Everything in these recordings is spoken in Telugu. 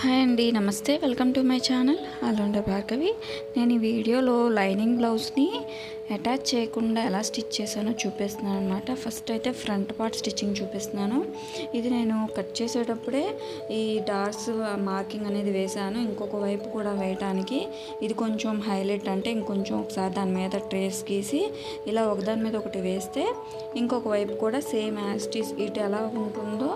హాయ్ అండి నమస్తే. వెల్కమ్ టు మై ఛానల్ అల్లుండ భార్గవి. నేను ఈ వీడియోలో లైనింగ్ బ్లౌజ్ని అటాచ్ చేయకుండా ఎలా స్టిచ్ చేశానో చూపిస్తున్నాను అనమాట ఫస్ట్ అయితే ఫ్రంట్ పార్ట్ స్టిచ్చింగ్ చూపిస్తున్నాను. ఇది నేను కట్ చేసేటప్పుడే ఈ డార్క్స్ మార్కింగ్ అనేది వేశాను. ఇంకొక వైపు కూడా వేయటానికి ఇది కొంచెం హైలైట్ అంటే ఇంకొంచెం ఒకసారి దాని మీద ట్రేస్ గీసి ఇలా ఒకదాని మీద ఒకటి వేస్తే ఇంకొక వైపు కూడా సేమ్ యాస్టీస్ ఇటు ఎలా ఉంటుందో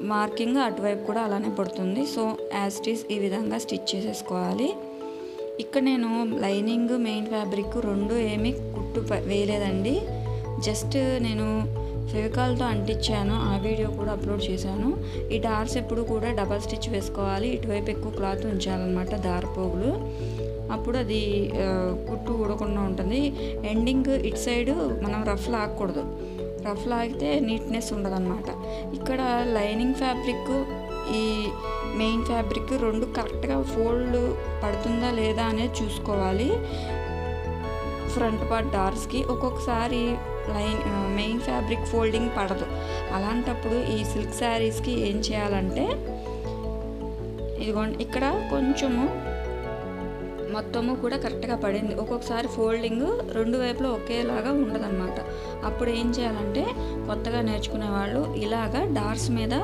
మార్కింగ్ అటువైపు కూడా అలానే పడుతుంది. సో యాస్టీస్ ఈ విధంగా స్టిచ్ చేసేసుకోవాలి. ఇక్కడ నేను లైనింగ్ మెయిన్ ఫ్యాబ్రిక్ రెండు ఏమీ కుట్టు వేయలేదండి. జస్ట్ నేను ఫెవికాల్తో అంటించాను. ఆ వీడియో కూడా అప్లోడ్ చేశాను. ఈ డార్స్ ఎప్పుడు కూడా డబల్ స్టిచ్ వేసుకోవాలి. ఇటువైపు ఎక్కువ క్లాత్ ఉంచాలన్నమాట దారపోగులు అప్పుడు అది కుట్టు ఊడకుండా ఉంటుంది. ఎండింగ్ ఇటు సైడ్ మనం రఫ్ లాగకూడదు. రఫ్ లాగితే నీట్నెస్ ఉండదన్నమాట. ఇక్కడ లైనింగ్ ఫ్యాబ్రిక్ ఈ మెయిన్ ఫ్యాబ్రిక్ రెండు కరెక్ట్గా ఫోల్డ్ పడుతుందా లేదా అనేది చూసుకోవాలి. ఫ్రంట్ పార్ట్ డార్స్కి ఒక్కొక్కసారి లైన్ మెయిన్ ఫ్యాబ్రిక్ ఫోల్డింగ్ పడదు. అలాంటప్పుడు ఈ సిల్క్ శారీస్కి ఏం చేయాలంటే ఇదిగోండి ఇక్కడ కొంచెము మొత్తము కూడా కరెక్ట్గా పడింది. ఒక్కొక్కసారి ఫోల్డింగ్ రెండు వైపులో ఒకేలాగా ఉండదన్నమాట. అప్పుడు ఏం చేయాలంటే కొత్తగా నేర్చుకునే వాళ్ళు ఇలాగా డార్స్ మీద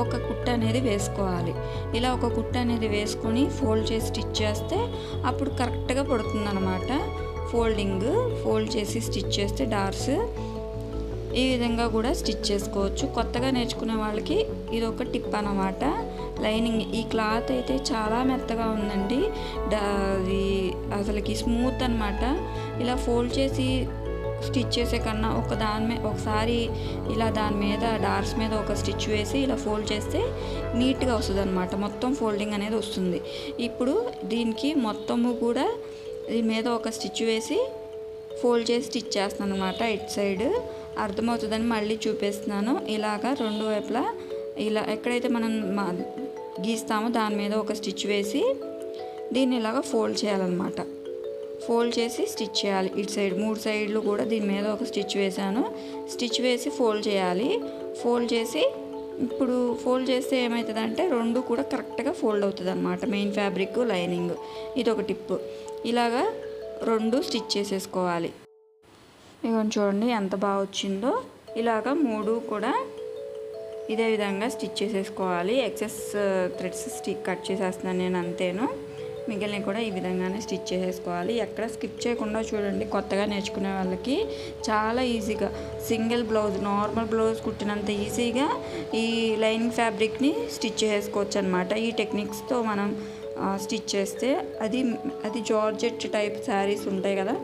ఒక కుట్ట అనేది వేసుకోవాలి. ఇలా ఒక కుట్ట అనేది వేసుకొని ఫోల్డ్ చేసి స్టిచ్ చేస్తే అప్పుడు కరెక్ట్గా పడుతుందన్నమాట. ఫోల్డింగ్ ఫోల్డ్ చేసి స్టిచ్ చేస్తే డార్స్ ఈ విధంగా కూడా స్టిచ్ చేసుకోవచ్చు. కొత్తగా నేర్చుకునే వాళ్ళకి ఇది ఒక టిప్ అన్నమాట. లైనింగ్ ఈ క్లాత్ అయితే చాలా మెత్తగా ఉందండి. అది అసలుకి స్మూత్ అనమాట ఇలా ఫోల్డ్ చేసి స్టిచ్ చేసే కన్నా ఒక దాని మీద ఒకసారి ఇలా దాని మీద డార్స్ మీద ఒక స్టిచ్ వేసి ఇలా ఫోల్డ్ చేస్తే నీట్గా వస్తుంది అనమాట మొత్తం ఫోల్డింగ్ అనేది వస్తుంది. ఇప్పుడు దీనికి మొత్తము కూడా దీని మీద ఒక స్టిచ్ వేసి ఫోల్డ్ చేసి స్టిచ్ చేస్తాను అనమాట ఇటు సైడ్. అర్థమవుతుందని మళ్ళీ చూపిస్తున్నాను. ఇలాగా రెండు వైపులా ఇలా ఎక్కడైతే మనం మా గీస్తామో దాని మీద ఒక స్టిచ్ వేసి దీన్ని ఇలాగ ఫోల్డ్ చేయాలన్నమాట. ఫోల్డ్ చేసి స్టిచ్ చేయాలి. ఇటు సైడ్ మూడు సైడ్లు కూడా దీని మీద ఒక స్టిచ్ వేసాను స్టిచ్ వేసి ఫోల్డ్ చేయాలి. ఫోల్డ్ చేసి ఇప్పుడు ఫోల్డ్ చేస్తే ఏమవుతుందంటే రెండు కూడా కరెక్ట్గా ఫోల్డ్ అవుతుంది అనమాట మెయిన్ ఫ్యాబ్రిక్ లైనింగ్ ఇది ఒక టిప్. ఇలాగా రెండు స్టిచ్ చేసేసుకోవాలి. ఇదిగోండి చూడండి ఎంత బాగా వచ్చిందో. ఇలాగ మూడు కూడా ఇదే విధంగా స్టిచ్ చేసేసుకోవాలి. ఎక్సెస్ థ్రెడ్స్ స్టిక్ కట్ చేసేస్తున్నాను నేను అంతేను. మిగిలినవి కూడా ఈ విధంగానే స్టిచ్ చేసేసుకోవాలి. ఎక్కడ స్కిప్ చేయకుండా చూడండి కొత్తగా నేర్చుకునే వాళ్ళకి చాలా ఈజీగా. సింగిల్ బ్లౌజ్ నార్మల్ బ్లౌజ్ కుట్టినంత ఈజీగా ఈ లైనింగ్ ఫ్యాబ్రిక్ని స్టిచ్ చేసుకోవచ్చు అనమాట ఈ టెక్నిక్స్తో మనం స్టిచ్ చేస్తే అది అది జార్జెట్ టైప్ శారీస్ ఉంటాయి కదా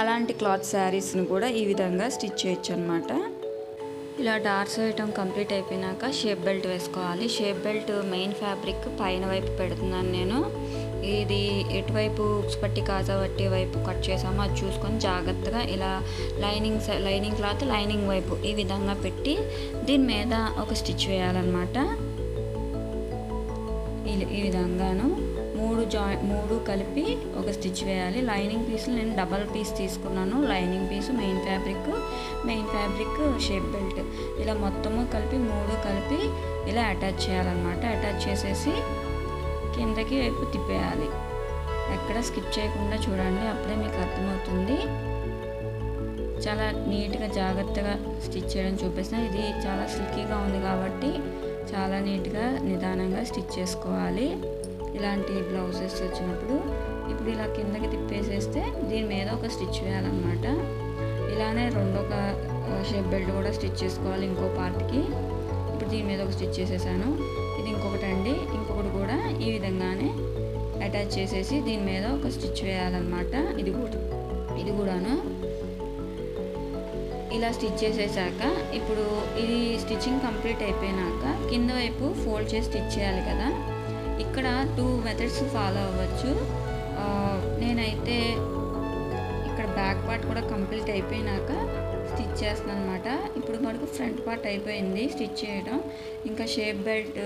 అలాంటి క్లాత్ శారీస్ని కూడా ఈ విధంగా స్టిచ్ చేయొచ్చు అనమాట ఇలా డార్క్స్ వేయటం కంప్లీట్ అయిపోయినాక షేప్ బెల్ట్ వేసుకోవాలి. షేప్ బెల్ట్ మెయిన్ ఫ్యాబ్రిక్ పైన వైపు పెడుతున్నాను నేను. ఇది ఎటువైపు ఉక్స్ పట్టి కాజా పట్టి వైపు కట్ చేసామో అది చూసుకొని జాగ్రత్తగా ఇలా లైనింగ్ లైనింగ్ క్లాత్ లైనింగ్ వైపు ఈ విధంగా పెట్టి దీని మీద ఒక స్టిచ్ వేయాలన్నమాట. ఈ విధంగాను. మూడు జాయి మూడు కలిపి ఒక స్టిచ్ వేయాలి. లైనింగ్ పీస్లు నేను డబల్ పీస్ తీసుకున్నాను. Lining piece main fabric main fabric shape belt. ఇలా మొత్తము కలిపి మూడు కలిపి ఇలా అటాచ్ చేయాలన్నమాట. అటాచ్ చేసేసి కిందకి వైపు తిప్పేయాలి. ఎక్కడ స్కిప్ చేయకుండా చూడండి అప్పుడే మీకు అర్థమవుతుంది. చాలా నీట్గా జాగ్రత్తగా స్టిచ్ చేయడం చూపిస్తున్నాను ఇది చాలా సిల్కీగా ఉంది కాబట్టి చాలా నీట్గా నిదానంగా స్టిచ్ చేసుకోవాలి. ఇలాంటి బ్లౌజెస్ వచ్చినప్పుడు ఇప్పుడు ఇలా కిందకి తిప్పేసేస్తే దీని మీద ఒక స్టిచ్ వేయాలన్నమాట. ఇలానే రెండొక షేప్ బెల్ట్ కూడా స్టిచ్ చేసుకోవాలి ఇంకో పార్ట్కి. ఇప్పుడు దీని మీద ఒక స్టిచ్ చేసేసాను. ఇది ఇంకొకటి అండి. ఇంకొకటి కూడా ఈ విధంగానే అటాచ్ చేసేసి దీని మీద ఒక స్టిచ్ వేయాలన్నమాట. ఇది కూడా ఇది కూడాను. ఇలా స్టిచ్ చేసేసాక ఇప్పుడు ఇది స్టిచ్చింగ్ కంప్లీట్ అయిపోయినాక కింద వైపు ఫోల్డ్ చేసి స్టిచ్ చేయాలి కదా. ఇక్కడ టూ మెథడ్స్ ఫాలో అవ్వచ్చు. నేనైతే ఇక్కడ బ్యాక్ పార్ట్ కూడా కంప్లీట్ అయిపోయినాక స్టిచ్ చేస్తున్నాను అనమాట ఇప్పుడు మనకు ఫ్రంట్ పార్ట్ అయిపోయింది స్టిచ్ చేయడం. ఇంకా షేప్ బెల్ట్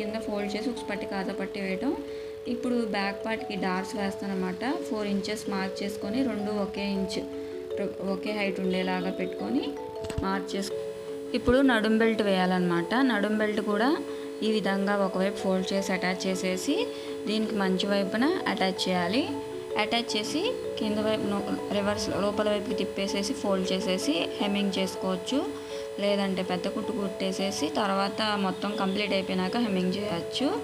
కింద ఫోల్డ్ చేసి ఒక పట్టి కాజా పట్టి వేయడం. ఇప్పుడు బ్యాక్ పార్ట్కి డార్క్స్ వేస్తాను అనమాట ఫోర్ ఇంచెస్ మార్క్ చేసుకొని రెండు ఒకే ఇంచ్ ఒకే హైట్ ఉండేలాగా పెట్టుకొని మార్క్ చేసు ఇప్పుడు నడుం బెల్ట్ వేయాలన్నమాట. నడుం బెల్ట్ కూడా ఈ విధంగా ఒకవైపు ఫోల్డ్ చేసి అటాచ్ చేసేసి దీనికి మంచి వైపున అటాచ్ చేయాలి. అటాచ్ చేసి కింద వైపు రివర్స్ లోపల వైపుకి తిప్పేసేసి ఫోల్డ్ చేసేసి హెమ్మింగ్ చేసుకోవచ్చు. లేదంటే పెద్ద కుట్టు కుట్టేసేసి తర్వాత మొత్తం కంప్లీట్ అయిపోయినాక హెమ్మింగ్ చేయొచ్చు.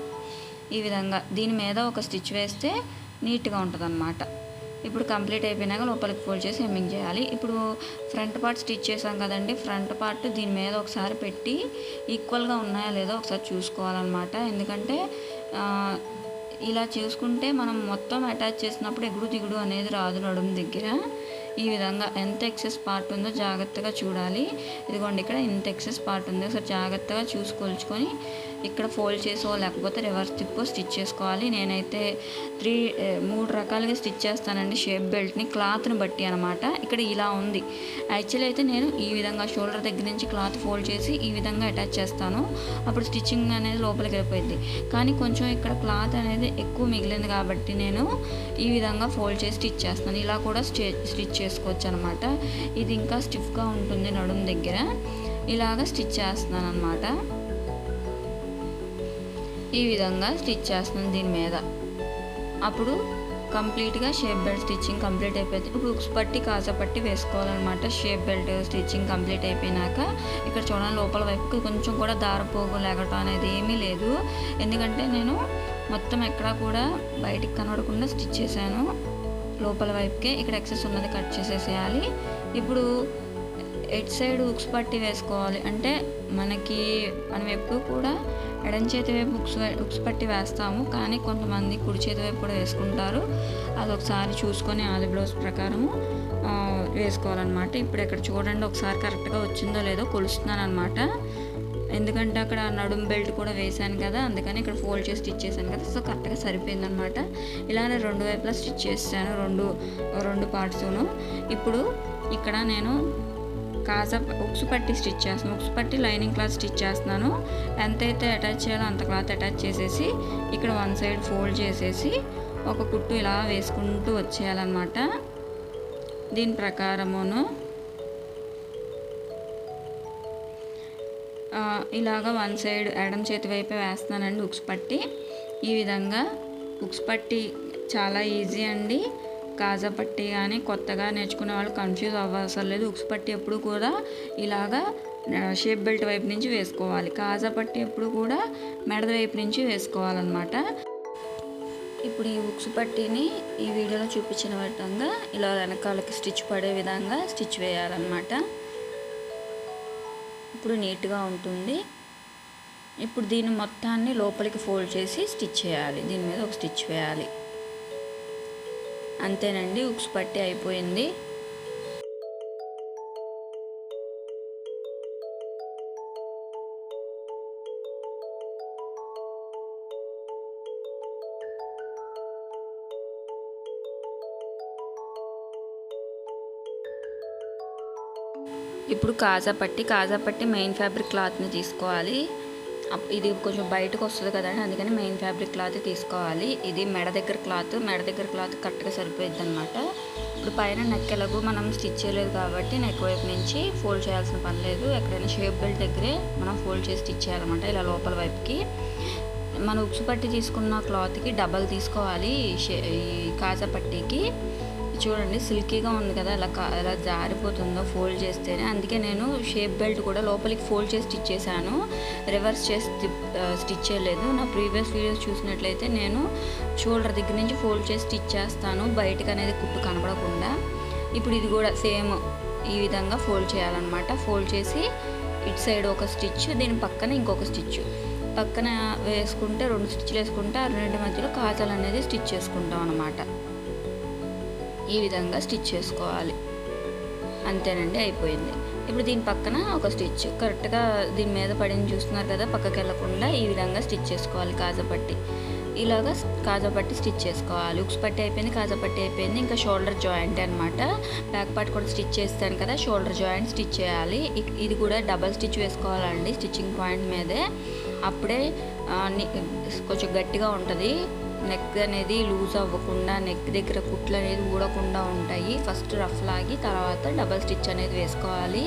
ఈ విధంగా దీని మీద ఒక స్టిచ్ వేస్తే నీట్గా ఉంటుంది ఇప్పుడు కంప్లీట్ అయిపోయినాక లోపలికి ఫోల్డ్ చేసి హెమ్మింగ్ చేయాలి. ఇప్పుడు ఫ్రంట్ పార్ట్ స్టిచ్ చేసాం కదండి ఫ్రంట్ పార్ట్ దీని మీద ఒకసారి పెట్టి ఈక్వల్గా ఉన్నాయా లేదో ఒకసారి చూసుకోవాలన్నమాట. ఎందుకంటే ఇలా చూసుకుంటే మనం మొత్తం అటాచ్ చేసినప్పుడు ఎగుడు దిగుడు అనేది రాదు నడుము దగ్గర. ఈ విధంగా ఎంత ఎక్సెస్ పార్ట్ ఉందో జాగ్రత్తగా చూడాలి. ఇదిగోండి ఇక్కడ ఇంత ఎక్సెస్ పార్ట్ ఉంది. ఒకసారి జాగ్రత్తగా చూసుకొల్చుకొని ఇక్కడ ఫోల్డ్ చేసో లేకపోతే రివర్స్ తిప్పో స్టిచ్ చేసుకోవాలి. నేనైతే త్రీ మూడు రకాలుగా స్టిచ్ చేస్తానండి. షేప్ బెల్ట్ని క్లాత్ని బట్టి అనమాట ఇక్కడ ఇలా ఉంది. యాక్చువల్లీ అయితే నేను ఈ విధంగా షోల్డర్ దగ్గర నుంచి క్లాత్ ఫోల్డ్ చేసి ఈ విధంగా అటాచ్ చేస్తాను. అప్పుడు స్టిచ్చింగ్ అనేది లోపలికి వెళ్ళిపోయింది. కానీ కొంచెం ఇక్కడ క్లాత్ అనేది ఎక్కువ మిగిలింది కాబట్టి నేను ఈ విధంగా ఫోల్డ్ చేసి స్టిచ్ చేస్తాను. ఇలా కూడా స్టిచ్ చేసుకోవచ్చు అనమాట ఇది ఇంకా స్టిఫ్గా ఉంటుంది నడుము దగ్గర. ఇలాగ స్టిచ్ చేస్తున్నాను అనమాట ఈ విధంగా స్టిచ్ చేస్తున్నాను దీని మీద. అప్పుడు కంప్లీట్గా షేప్ బెల్ట్ స్టిచ్చింగ్ కంప్లీట్ అయిపోయింది. ఇప్పుడు ఉక్స్ పట్టి కాస పట్టి వేసుకోవాలన్నమాట. షేప్ బెల్ట్ స్టిచ్చింగ్ కంప్లీట్ అయిపోయినాక ఇక్కడ చూడండి లోపల వైపుకి కొంచెం కూడా దారపోగు లేగటం అనేది ఏమీ లేదు. ఎందుకంటే నేను మొత్తం ఎక్కడా కూడా బయటికి కనబడకుండా స్టిచ్ చేశాను. లోపల వైపుకే ఇక్కడ ఎక్సెస్ ఉన్నది కట్ చేసేసేయాలి. ఇప్పుడు ఎట్ సైడ్ ఉక్స్ పట్టి వేసుకోవాలి? అంటే మనకి మనం ఎప్పుడు కూడా ఎడం చేతి వైపు ఉక్స్ వై- ఉక్స్ పట్టి వేస్తాము. కానీ కొంతమంది కుడి చేతి వైపు కూడా వేసుకుంటారు. అది ఒకసారి చూసుకొని ఆలి బ్లౌజ్ ప్రకారము వేసుకోవాలన్నమాట. ఇప్పుడు ఇక్కడ చూడండి ఒకసారి కరెక్ట్గా వచ్చిందో లేదో కొలుస్తున్నాను అనమాట ఎందుకంటే అక్కడ నడుం బెల్ట్ కూడా వేసాను కదా అందుకని ఇక్కడ ఫోల్డ్ చేసి స్టిచ్ చేశాను కదా సో కరెక్ట్గా సరిపోయింది అనమాట ఇలానే రెండు వైపులా స్టిచ్ చేశాను రెండు రెండు పార్ట్స్ను ఇప్పుడు ఇక్కడ నేను కాజా ఉక్స్ పట్టి స్టిచ్ చేస్తున్నాను ఉక్స్ పట్టి లైనింగ్ క్లాత్ స్టిచ్ చేస్తున్నాను. ఎంత అయితే అటాచ్ చేయాలో అంత క్లాత్ అటాచ్ చేసేసి ఇక్కడ వన్ సైడ్ ఫోల్డ్ చేసేసి ఒక కుట్టు ఇలా వేసుకుంటూ వచ్చేయాలన్నమాట. దీని ప్రకారమును ఇలాగ వన్ సైడ్ ఎడం చేతి వైపే వేస్తున్నానండి ఉక్స్ పట్టి. ఈ విధంగా ఉక్స్ పట్టి చాలా ఈజీ అండి. కాజా పట్టి కానీ కొత్తగా నేర్చుకునే వాళ్ళు కన్ఫ్యూజ్ అవ్వవసరం లేదు. ఉక్స్ పట్టి ఎప్పుడు కూడా ఇలాగా షేప్ బెల్ట్ వైపు నుంచి వేసుకోవాలి. కాజా పట్టి ఎప్పుడు కూడా మెడద వైపు నుంచి వేసుకోవాలన్నమాట. ఇప్పుడు ఈ ఉక్స్ పట్టీని ఈ వీడియోలో చూపించిన విధంగా ఇలా వెనకాలకి స్టిచ్ పడే విధంగా స్టిచ్ వేయాలన్నమాట. ఇప్పుడు నీట్గా ఉంటుంది. ఇప్పుడు దీన్ని మొత్తాన్ని లోపలికి ఫోల్డ్ చేసి స్టిచ్ చేయాలి. దీని మీద ఒక స్టిచ్ వేయాలి. అంతేనండి ఉక్స్ పట్టి అయిపోయింది. ఇప్పుడు కాజా పట్టి కాజా పట్టి మెయిన్ ఫ్యాబ్రిక్ క్లాత్ని తీసుకోవాలి. ఇది కొంచెం బయటకు వస్తుంది కదండి అందుకని మెయిన్ ఫ్యాబ్రిక్ క్లాత్ తీసుకోవాలి. ఇది మెడ దగ్గర క్లాత్ మెడ దగ్గర క్లాత్ కరెక్ట్గా సరిపోయింది అనమాట ఇప్పుడు పైన నెక్ ఎలాగో మనం స్టిచ్ చేయలేదు కాబట్టి నెక్ వైపు నుంచి ఫోల్డ్ చేయాల్సిన పని లేదు. ఎక్కడైనా షేప్ బెల్ట్ దగ్గరే మనం ఫోల్డ్ చేసి స్టిచ్ చేయాలన్నమాట ఇలా లోపల వైపుకి. మన ఉక్సు పట్టి తీసుకున్న క్లాత్కి డబల్ తీసుకోవాలి షే- ఈ కాజా పట్టీకి. చూడండి సిల్కీగా ఉంది కదా అలా కా ఎలా జారిపోతుందో ఫోల్డ్ చేస్తేనే. అందుకే నేను షేప్ బెల్ట్ కూడా లోపలికి ఫోల్డ్ చేసి స్టిచ్ చేశాను. రివర్స్ చేసి స్టిచ్ చేయలేదు. నా ప్రీవియస్ వీడియోస్ చూసినట్లయితే నేను షోల్డర్ దగ్గర నుంచి ఫోల్డ్ చేసి స్టిచ్ చేస్తాను. బయటకు అనేది కుట్టు కనపడకుండా ఇప్పుడు ఇది కూడా సేమ్ ఈ విధంగా ఫోల్డ్ చేయాలన్నమాట. ఫోల్డ్ చేసి ఇటు సైడ్ ఒక స్టిచ్ దీని పక్కన ఇంకొక స్టిచ్. పక్కన వేసుకుంటే రెండు స్టిచ్లు వేసుకుంటే ఆ రెండింటి మధ్యలో కాజాలు అనేది స్టిచ్ చేసుకుంటాం అనమాట ఈ విధంగా స్టిచ్ చేసుకోవాలి. అంతేనండి అయిపోయింది. ఇప్పుడు దీని పక్కన ఒక స్టిచ్. కరెక్ట్గా దీని మీద పడింది చూస్తున్నారు కదా పక్కకి వెళ్ళకుండా ఈ విధంగా స్టిచ్ చేసుకోవాలి. కాజపట్టి. ఇలాగా కాజా పట్టి స్టిచ్ చేసుకోవాలి. ఉక్స్ పట్టి అయిపోయింది కాజా పట్టి అయిపోయింది. ఇంకా షోల్డర్ జాయింట్ అనమాట బ్యాక్ పార్ట్ కూడా స్టిచ్ చేస్తాను కదా షోల్డర్ జాయింట్ స్టిచ్ చేయాలి. ఇది కూడా డబల్ స్టిచ్ వేసుకోవాలండి స్టిచ్చింగ్ పాయింట్ మీదే. అప్పుడే కొంచెం గట్టిగా ఉంటుంది. నెక్ అనేది లూజ్ అవ్వకుండా నెక్ దగ్గర కుట్లు అనేది ఊడకుండా ఉంటాయి. ఫస్ట్ రఫ్ లాగి తర్వాత డబల్ స్టిచ్ అనేది వేసుకోవాలి.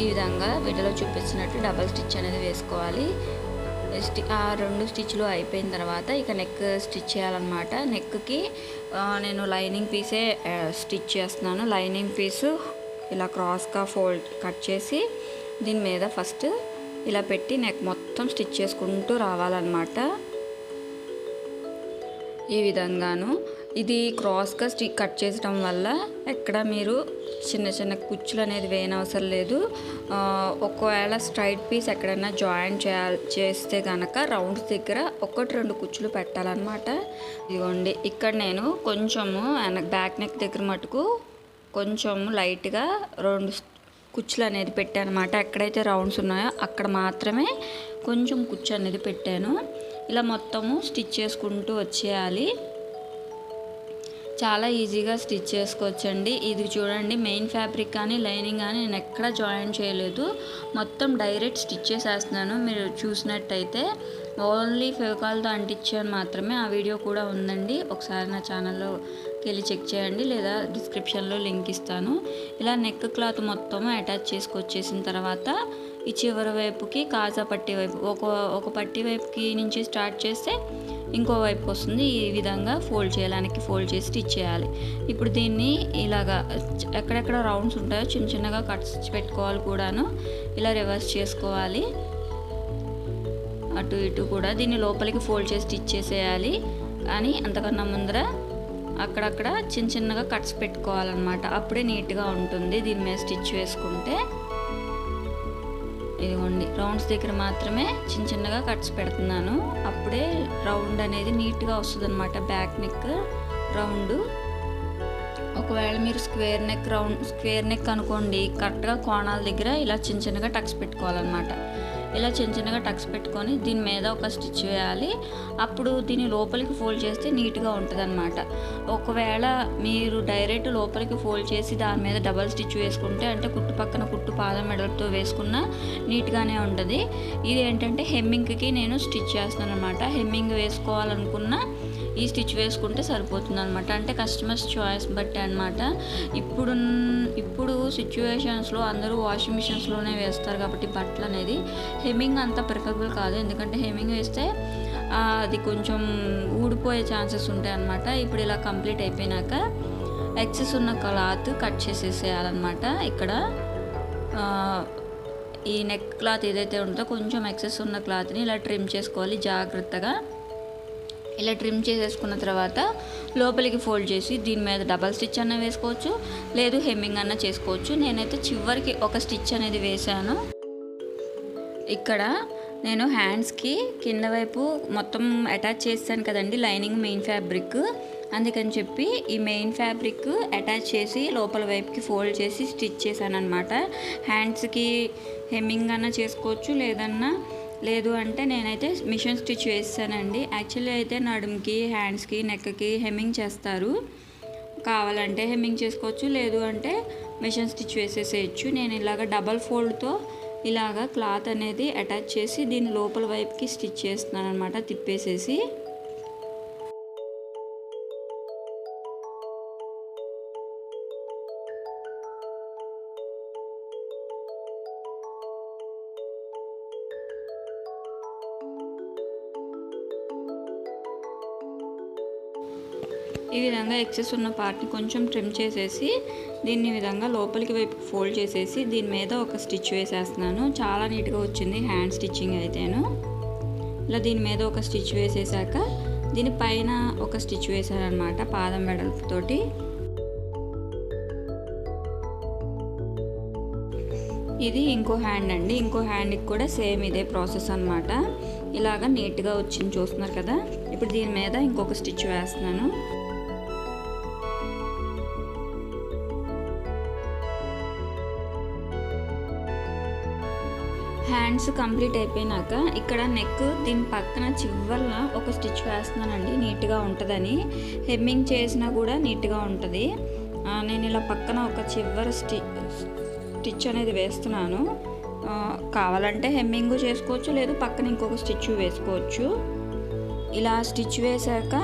ఈ విధంగా వీడియోలో చూపించినట్టు డబల్ స్టిచ్ అనేది వేసుకోవాలి. స్టి ఆ రెండు స్టిచ్లు అయిపోయిన తర్వాత ఇక నెక్ స్టిచ్ చేయాలన్నమాట. నెక్కి నేను లైనింగ్ పీసే స్టిచ్ చేస్తున్నాను. లైనింగ్ పీసు ఇలా క్రాస్గా ఫోల్డ్ కట్ చేసి దీని మీద ఫస్ట్ ఇలా పెట్టి నెక్ మొత్తం స్టిచ్ చేసుకుంటూ రావాలన్నమాట. ఈ విధంగాను ఇది క్రాస్గా స్టి కట్ చేసడం వల్ల ఎక్కడ మీరు చిన్న చిన్న కుచ్చులు అనేది వేయనవసరం లేదు. ఒకవేళ స్ట్రైట్ పీస్ ఎక్కడైనా జాయిన్ చేయాలి చేస్తే కనుక రౌండ్స్ దగ్గర ఒకటి రెండు కుచ్చులు పెట్టాలన్నమాట. ఇదిగోండి ఇక్కడ నేను కొంచెము వెనక్ బ్యాక్ నెక్ దగ్గర మటుకు కొంచెం లైట్గా రెండు కుచ్చులు అనేది పెట్టాను అనమాట ఎక్కడైతే రౌండ్స్ ఉన్నాయో అక్కడ మాత్రమే కొంచెం కుచ్చు అనేది పెట్టాను. ఇలా మొత్తము స్టిచ్ చేసుకుంటూ వచ్చేయాలి. చాలా ఈజీగా స్టిచ్ చేసుకోవచ్చండి. ఇది చూడండి మెయిన్ ఫ్యాబ్రిక్ కానీ లైనింగ్ కానీ నేను ఎక్కడ జాయిన్ చేయలేదు. మొత్తం డైరెక్ట్ స్టిచ్ చేసేస్తున్నాను. మీరు చూసినట్టయితే ఓన్లీ ఫెవికాల్తో అంటించాను మాత్రమే. ఆ వీడియో కూడా ఉందండి. ఒకసారి నా ఛానల్లో వెళ్ళి చెక్ చేయండి లేదా డిస్క్రిప్షన్లో లింక్ ఇస్తాను. ఇలా నెక్ క్లాత్ మొత్తం అటాచ్ చేసుకొచ్చేసిన తర్వాత ఈ చివరి వైపుకి కాజా పట్టి వైపు ఒక ఒక పట్టి వైపుకి నుంచి స్టార్ట్ చేస్తే ఇంకో వైపు వస్తుంది. ఈ విధంగా ఫోల్డ్ చేయడానికి ఫోల్డ్ చేసి స్టిచ్ చేయాలి. ఇప్పుడు దీన్ని ఇలాగా ఎక్కడెక్కడ రౌండ్స్ ఉంటాయో చిన్న చిన్నగా కట్స్ పెట్టుకోవాలి కూడాను. ఇలా రివర్స్ చేసుకోవాలి. అటు ఇటు కూడా దీన్ని లోపలికి ఫోల్డ్ చేసి స్టిచ్ చేసేయాలి. కానీ అంతకన్నా ముందర అక్కడక్కడ చిన్న చిన్నగా కట్స్ పెట్టుకోవాలన్నమాట. అప్పుడే నీట్గా ఉంటుంది. దీని మీద స్టిచ్ వేసుకుంటే ఇదిగోండి రౌండ్స్ దగ్గర మాత్రమే చిన్న చిన్నగా కట్స్ పెడుతున్నాను. అప్పుడే రౌండ్ అనేది నీట్గా వస్తుంది అనమాట బ్యాక్ నెక్ రౌండ్. ఒకవేళ మీరు square neck round square neck అనుకోండి కరెక్ట్గా కోణాల దగ్గర ఇలా చిన్న చిన్నగా టక్స్ పెట్టుకోవాలన్నమాట. ఇలా చిన్న చిన్నగా టక్స్ పెట్టుకొని దీని మీద ఒక స్టిచ్ వేయాలి. అప్పుడు దీన్ని లోపలికి ఫోల్డ్ చేస్తే నీట్గా ఉంటుంది అనమాట ఒకవేళ మీరు డైరెక్ట్ లోపలికి ఫోల్డ్ చేసి దాని మీద డబల్ స్టిచ్ వేసుకుంటే అంటే కుట్టు పక్కన కుట్టు పాదం మెడలతో వేసుకున్న నీట్గానే ఉంటుంది. ఇది ఏంటంటే హెమ్మింగ్కి నేను స్టిచ్ చేస్తాను అనమాట హెమ్మింగ్ వేసుకోవాలనుకున్న ఈ స్టిచ్ వేసుకుంటే సరిపోతుంది అనమాట అంటే కస్టమర్స్ చాయిస్ బట్టి అనమాట ఇప్పుడు ఇప్పుడు సిచ్యువేషన్స్లో అందరూ వాషింగ్ మిషన్స్లోనే వేస్తారు కాబట్టి బట్టలు అనేది హెమ్మింగ్ అంత ప్రిఫరబుల్ కాదు. ఎందుకంటే హెమ్మింగ్ వేస్తే అది కొంచెం ఊడిపోయే ఛాన్సెస్ ఉంటాయి అనమాట ఇప్పుడు ఇలా కంప్లీట్ అయిపోయినాక ఎక్సెస్ ఉన్న క్లాత్ కట్ చేసేసేయాలన్నమాట. ఇక్కడ ఈ నెక్ క్లాత్ ఏదైతే ఉంటుందో కొంచెం ఎక్సెస్ ఉన్న క్లాత్ని ఇలా ట్రిమ్ చేసుకోవాలి జాగ్రత్తగా. ఇలా ట్రిమ్ చేసేసుకున్న తర్వాత లోపలికి ఫోల్డ్ చేసి దీని మీద డబల్ స్టిచ్ అన్న వేసుకోవచ్చు లేదు హెమ్మింగ్ అన్న చేసుకోవచ్చు. నేనైతే చివరికి ఒక స్టిచ్ అనేది వేశాను. ఇక్కడ నేను హ్యాండ్స్కి కింద వైపు మొత్తం అటాచ్ చేస్తాను కదండి లైనింగ్ మెయిన్ ఫ్యాబ్రిక్. అందుకని చెప్పి ఈ మెయిన్ ఫ్యాబ్రిక్ అటాచ్ చేసి లోపల వైపుకి ఫోల్డ్ చేసి స్టిచ్ చేశాను అనమాట హ్యాండ్స్కి హెమ్మింగ్ అన్న చేసుకోవచ్చు లేదన్నా లేదు అంటే నేనైతే మిషన్ స్టిచ్ వేస్తానండి యాక్చువల్లీ అయితే నడుముకి హ్యాండ్స్కి నెక్కి హెమ్మింగ్ చేస్తారు. కావాలంటే హెమ్మింగ్ చేసుకోవచ్చు లేదు అంటే మిషన్ స్టిచ్ వేసేసేయచ్చు నేను ఇలాగ డబల్ ఫోల్డ్తో ఇలాగ క్లాత్ అనేది అటాచ్ చేసి దీని లోపల వైపుకి స్టిచ్ చేస్తున్నాను అనమాట తిప్పేసేసి. ఈ విధంగా ఎక్సెస్ ఉన్న పార్ట్ని కొంచెం ట్రిమ్ చేసేసి దీన్ని ఈ విధంగా లోపలికి వైపు ఫోల్డ్ చేసేసి దీని మీద ఒక స్టిచ్ వేసేస్తున్నాను. చాలా నీట్గా వచ్చింది హ్యాండ్ స్టిచ్చింగ్ అయితేను. ఇలా దీని మీద ఒక స్టిచ్ వేసేసాక దీని పైన ఒక స్టిచ్ వేసానమాట పాదం వెడల్పుతోటి ఇది ఇంకో హ్యాండ్ అండి. ఇంకో హ్యాండ్కి కూడా సేమ్ ఇదే ప్రాసెస్ అనమాట. ఇలాగ నీట్గా వచ్చింది చూస్తున్నారు కదా. ఇప్పుడు దీని మీద ఇంకొక స్టిచ్ వేస్తున్నాను. హ్యాండ్స్ కంప్లీట్ అయిపోయినాక ఇక్కడ నెక్ దీని పక్కన చివరిన ఒక స్టిచ్ వేస్తున్నానండి నీట్గా ఉంటుందని. హెమ్మింగ్ చేసినా కూడా నీట్గా ఉంటుంది. నేను ఇలా పక్కన ఒక చివరి స్టి స్టిచ్ అనేది వేస్తున్నాను. కావాలంటే హెమ్మింగ్ చేసుకోవచ్చు లేదు పక్కన ఇంకొక స్టిచ్ వేసుకోవచ్చు. ఇలా స్టిచ్ వేశాక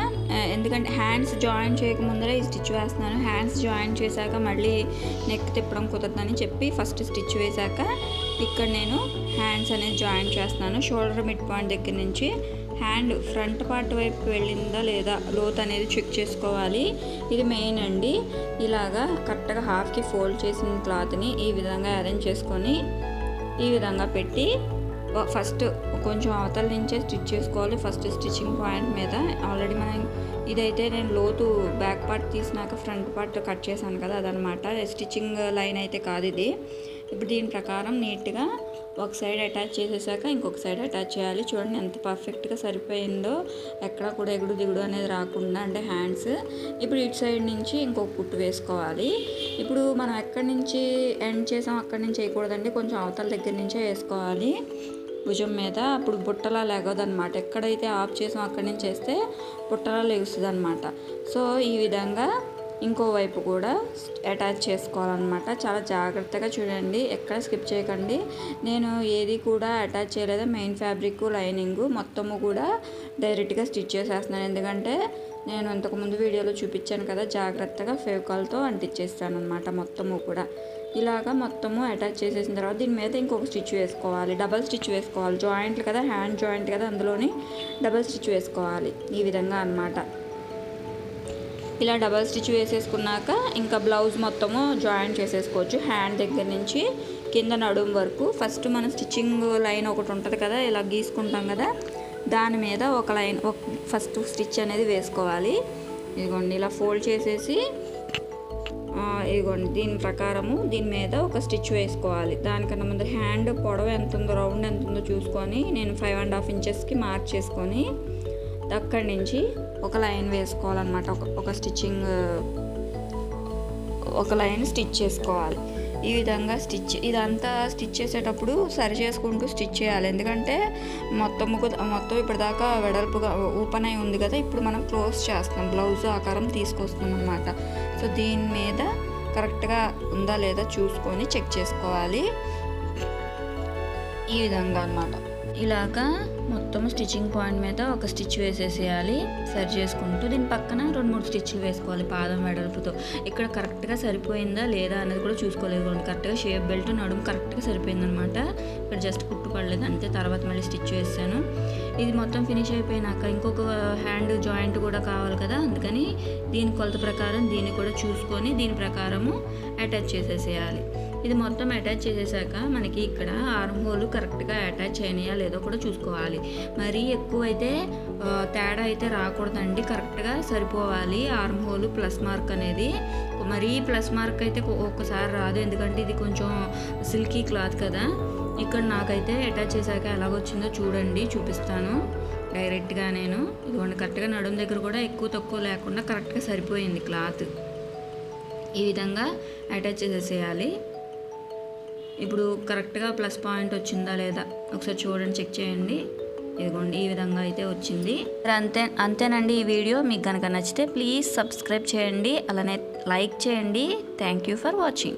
ఎందుకంటే హ్యాండ్స్ జాయిన్ చేయకముందరే ఈ స్టిచ్ వేస్తున్నాను. హ్యాండ్స్ జాయిన్ చేశాక మళ్ళీ నెక్ తిప్పడం కుదరదని చెప్పి ఫస్ట్ స్టిచ్ వేశాక ఇక్కడ నేను హ్యాండ్స్ అనేది జాయిన్ చేస్తున్నాను. షోల్డర్ మిడ్ పాయింట్ దగ్గర నుంచి హ్యాండ్ ఫ్రంట్ పార్ట్ వైపు వెళ్ళిందా లేదా లోత్ అనేది చెక్ చేసుకోవాలి. ఇది మెయిన్ అండి. ఇలాగా కరెక్ట్గా హాఫ్కి ఫోల్డ్ చేసిన క్లాత్ని ఈ విధంగా అరేంజ్ చేసుకొని ఈ విధంగా పెట్టి ఫస్ట్ కొంచెం అవతల నుంచే స్టిచ్ చేసుకోవాలి. ఫస్ట్ స్టిచ్చింగ్ పాయింట్ మీద ఆల్రెడీ మనం ఇదైతే నేను లోతు బ్యాక్ పార్ట్ తీసినాక ఫ్రంట్ పార్ట్ కట్ చేశాను కదా అదనమాట స్టిచ్చింగ్ లైన్ అయితే కాదు ఇది. ఇప్పుడు దీని ప్రకారం నీట్గా ఒక సైడ్ అటాచ్ చేసేసాక ఇంకొక సైడ్ అటాచ్ చేయాలి. చూడండి ఎంత పర్ఫెక్ట్గా సరిపోయిందో. ఎక్కడ కూడా ఎగుడు దిగుడు అనేది రాకుండా అంటే హ్యాండ్స్. ఇప్పుడు ఇటు సైడ్ నుంచి ఇంకొక కుట్టు వేసుకోవాలి. ఇప్పుడు మనం ఎక్కడి నుంచి ఎండ్ చేసాం అక్కడి నుంచి వేయకూడదండి. కొంచెం అవతల దగ్గర నుంచే వేసుకోవాలి. భుజం మీద అప్పుడు బుట్టలా లేగదనమాట ఎక్కడైతే ఆఫ్ చేసాం అక్కడి నుంచి వేస్తే బుట్టలా లెగుస్తుంది అనమాట సో ఈ విధంగా ఇంకో వైపు కూడా అటాచ్ చేసుకోవాలన్నమాట. చాలా జాగ్రత్తగా చూడండి. ఎక్కడ స్కిప్ చేయకండి. నేను ఏది కూడా అటాచ్ చేయలేదు. మెయిన్ ఫ్యాబ్రిక్ లైనింగ్ మొత్తము కూడా డైరెక్ట్గా స్టిచ్ చేసేస్తున్నాను. ఎందుకంటే నేను ఇంతకుముందు వీడియోలో చూపించాను కదా జాగ్రత్తగా ఫేవకాల్తో అంటించేస్తాను అనమాట మొత్తము కూడా. ఇలాగా మొత్తము అటాచ్ చేసేసిన తర్వాత దీని మీద ఇంకొక స్టిచ్ వేసుకోవాలి. డబల్ స్టిచ్ వేసుకోవాలి. జాయింట్లు కదా హ్యాండ్ జాయింట్ కదా అందులోని డబల్ స్టిచ్ వేసుకోవాలి. ఈ విధంగా అన్నమాట. ఇలా డబల్ స్టిచ్ వేసేసుకున్నాక ఇంకా బ్లౌజ్ మొత్తము జాయిన్ చేసేసుకోవచ్చు. హ్యాండ్ దగ్గర నుంచి కింద నడుం వరకు. ఫస్ట్ మన స్టిచ్చింగ్ లైన్ ఒకటి ఉంటుంది కదా ఇలా గీసుకుంటాం కదా దాని మీద ఒక లైన్ ఒక ఫస్ట్ స్టిచ్ అనేది వేసుకోవాలి. ఇదిగోండి ఇలా ఫోల్డ్ చేసేసి ఇదిగోండి దీని ప్రకారము దీని మీద ఒక స్టిచ్ వేసుకోవాలి. దానికన్నా ముందు హ్యాండ్ పొడవు ఎంత ఉందో రౌండ్ ఎంత ఉందో చూసుకొని నేను ఫైవ్ అండ్ హాఫ్ ఇంచెస్కి మార్క్ చేసుకొని అక్కడి నుంచి ఒక లైన్ వేసుకోవాలన్నమాట. ఒక ఒక స్టిచ్చింగ్ ఒక లైన్ స్టిచ్ చేసుకోవాలి. ఈ విధంగా స్టిచ్ ఇదంతా స్టిచ్ చేసేటప్పుడు సరి చేసుకుంటూ స్టిచ్ చేయాలి. ఎందుకంటే మొత్తం మొత్తం ఇప్పటిదాకా వెడల్పుగా ఓపెన్ అయి ఉంది కదా ఇప్పుడు మనం క్లోజ్ చేస్తాం బ్లౌజ్ ఆకారం తీసుకొస్తున్నాం అనమాట సో దీని మీద కరెక్ట్గా ఉందా లేదా చూసుకొని చెక్ చేసుకోవాలి. ఈ విధంగా అన్నమాట. ఇలాగా మొత్తం స్టిచ్చింగ్ పాయింట్ మీద ఒక స్టిచ్ వేసేసేయాలి. సరి చేసుకుంటూ దీని పక్కన రెండు మూడు స్టిచ్లు వేసుకోవాలి పాదం వెడల్పుతో. ఇక్కడ కరెక్ట్గా సరిపోయిందా లేదా అనేది కూడా చూసుకోలేదు. కరెక్ట్గా షేప్ బెల్ట్ నడుము కరెక్ట్గా సరిపోయిందనమాట ఇక్కడ జస్ట్ కుట్టుపడలేదు అంతే తర్వాత మళ్ళీ స్టిచ్ వేసాను. ఇది మొత్తం ఫినిష్ అయిపోయినాక ఇంకొక హ్యాండ్ జాయింట్ కూడా కావాలి కదా. అందుకని దీని కొలత ప్రకారం దీన్ని కూడా చూసుకొని దీని ప్రకారము అటాచ్ చేసేసేయాలి. ఇది మొత్తం అటాచ్ చేసేసాక మనకి ఇక్కడ ఆర్మ్ హోల్ కరెక్ట్గా అటాచ్ అయినాయా లేదో కూడా చూసుకోవాలి. మరీ ఎక్కువ అయితే తేడా అయితే రాకూడదండి. కరెక్ట్గా సరిపోవాలి ఆర్మ్ హోల్ ప్లస్ మార్క్ అనేది. మరీ ప్లస్ మార్క్ అయితే ఒక్కసారి రాదు. ఎందుకంటే ఇది కొంచెం సిల్కీ క్లాత్ కదా. ఇక్కడ నాకైతే అటాచ్ చేశాక ఎలాగొచ్చిందో చూడండి చూపిస్తాను. డైరెక్ట్గా నేను. ఇదిగోండి కరెక్ట్గా నడుము దగ్గర కూడా ఎక్కువ తక్కువ లేకుండా కరెక్ట్గా సరిపోయింది క్లాత్ ఈ విధంగా అటాచ్ చేసేసేయాలి. ఇప్పుడు కరెక్ట్గా ప్లస్ పాయింట్ వచ్చిందా లేదా? ఒకసారి చూడండి చెక్ చేయండి. ఇదిగోండి ఈ విధంగా అయితే వచ్చింది. మరి అంతే అంతేనండి ఈ వీడియో. మీకు కనుక నచ్చితే ప్లీజ్ సబ్స్క్రైబ్ చేయండి. అలానే లైక్ చేయండి. Thank you for watching.